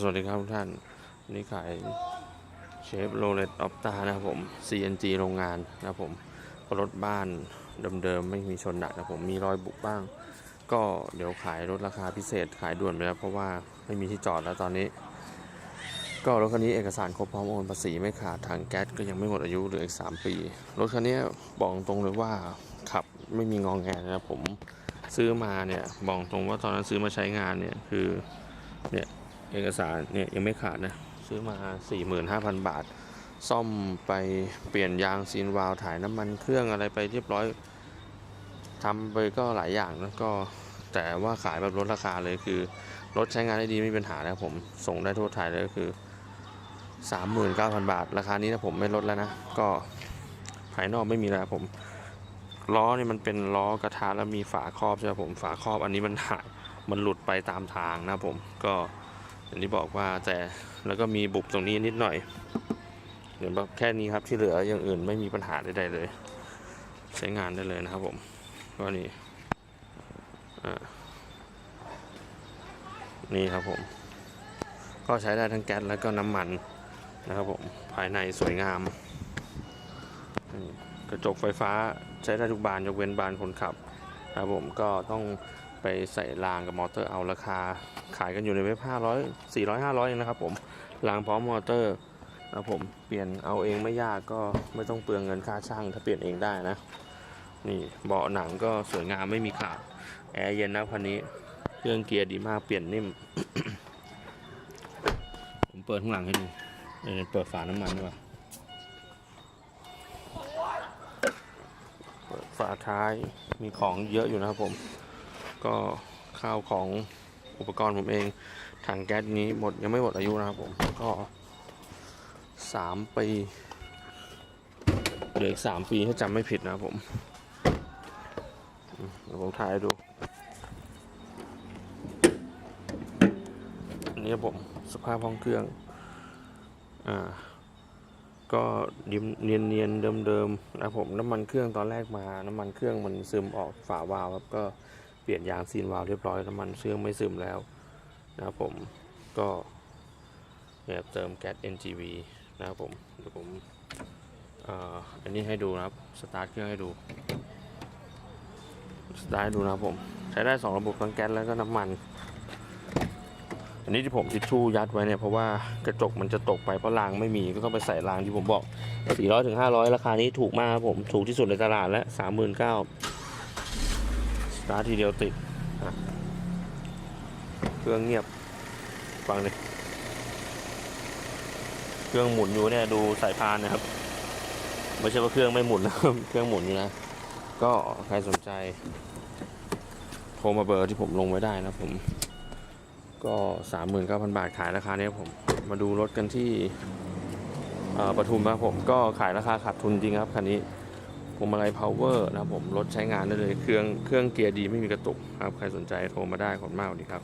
สวัสดีครับทุกท่านวันนี่ขายเชฟโรเลตออฟตานะครับผม CNG โรงงานนะครับผมรถบ้านเดิมๆไม่มีชนหนักนะครับผมมีรอยบุกบ้าง ก็เดี๋ยวขายรถราคาพิเศษขายด่วนไปแล้วเพราะว่าไม่มีที่จอดแล้วตอนนี้ ก็รถคันนี้เอกสารครบพร้อมโอนภาษีไม่ขาดทางแก๊สก็ยังไม่หมดอายุเหลืออีก 3 ปี รถคันนี้บอกตรงเลยว่าขับไม่มีงองแงนะครับผมซื้อมาเนี่ยบอกตรงว่าตอนนั้นซื้อมาใช้งานเนี่ยคือเนี่ย เอกสารเนี่ยยังไม่ขาดนะ ซื้อมา 45,000 บาท ซ่อมไปเปลี่ยนยางซีนวาล์วถ่ายน้ำมันเครื่องอะไรไปเรียบร้อยทำไปก็หลายอย่างนะก็แต่ว่าขายแบบลดราคาเลยคือรถใช้งานได้ดีไม่มีปัญหานะครับผมส่งได้ทั่วไทยเลยก็คือ 39,000 บาท ราคานี้นะผมไม่ลดแล้วนะ ก็ภายนอกไม่มีแล้วผมล้อนี่มันเป็นล้อกระทะแล้วมีฝาครอบใช่ไหมผมฝาครอบอันนี้มันหายมันหลุดไปตามทางนะผมก็ อย่างที่บอกว่าแต่แล้วก็มีบุบตรงนี้นิดหน่อยเดี๋ยวแบบแค่นี้ครับที่เหลืออย่างอื่นไม่มีปัญหาใดๆเลย ใช้งานได้เลยนะครับผมก็นี่นี่ครับผม ก็ใช้ได้ทั้งแก๊สแล้วก็น้ำมันนะครับผมภายในสวยงาม กระจกไฟฟ้าใช้ได้ทุกบานยกเว้นบานคนขับนะครับผมก็ต้อง ไปใส่รางกับมอเตอร์เอาราคา ขายกันอยู่ในเว็บ500 400 500เองนะครับผมรางพร้อมมอเตอร์นะผมเปลี่ยนเอาเองไม่ยากก็ไม่ต้องเปลืองเงินค่าช่างถ้าเปลี่ยนเองได้นะนี่เบาะหนังก็สวยงามไม่มีขาดแอร์เย็นนะคันนี้เครื่องเกียร์ดีมากเปลี่ยนนิ่ม ผมเปิดข้างหลังให้ดูเออเปิดฝาน้ำมันด้วยว่ะเปิดฝาท้ายมีของเยอะอยู่นะครับผม ก็ข้าวของอุปกรณ์ผมเอง ถังแก๊สนี้หมดยังไม่หมดอายุนะครับผม ก็สามปีเหลืออีกสามปีถ้าจำไม่ผิดนะครับผมเดี๋ยวผมถ่ายดูอันนี้ผมสภาพห้องเครื่อง อ่า ก็เนียนเนียนเดิมเดิมๆนะผมน้ำมันเครื่องตอนแรกมา น้ำมันเครื่องมันซึมออกฝาวาล์วครับก็ เปลี่ยนยางซีนวาล์วเรียบร้อยน้ำมันเครื่องไม่ซึมแล้วนะครับผมก็แบบเติมแก๊ส NGV นะครับผมเดี๋ยวผมอันนี้ให้ดูนะครับสตาร์ทเครื่องให้ดูสตาร์ทดูนะครับผมใช้ได้สองระบบทั้งแก๊สแล้วก็น้ำมัน อันนี้ที่ผมทิชชู่ยัดไว้เนี่ยเพราะว่ากระจกมันจะตกไปเพราะรางไม่มีก็ต้องไปใส่รางที่ผมบอก400ถึง500 ราคานี้ถูกมากครับผมถูกที่สุดในตลาดแล้ว39,000 ตาร์ททีเดียวติดเครื่องเงียบฟังเลยเครื่องหมุนอยู่เนี่ยดูสายพานนะครับ ไม่ใช่ว่าเครื่องไม่หมุนนะครับเครื่องหมุนอยู่นะ ก็ใครสนใจ โทรมาเบอร์ที่ผมลงไว้ได้นะผม ก็สามหมื่นเก้าพันบาทขายราคาเนี้ยผมมาดูรถกันที่ปทุมนะครับผมก็ขายราคาขาดทุนจริงครับคันนี้ พวงมาลัย power นะครับผมรถใช้งานได้เลย เครื่องเครื่องเกียร์ดีไม่มีกระตุกครับ ใครสนใจโทรมาได้ขอบคุณมากดีครับ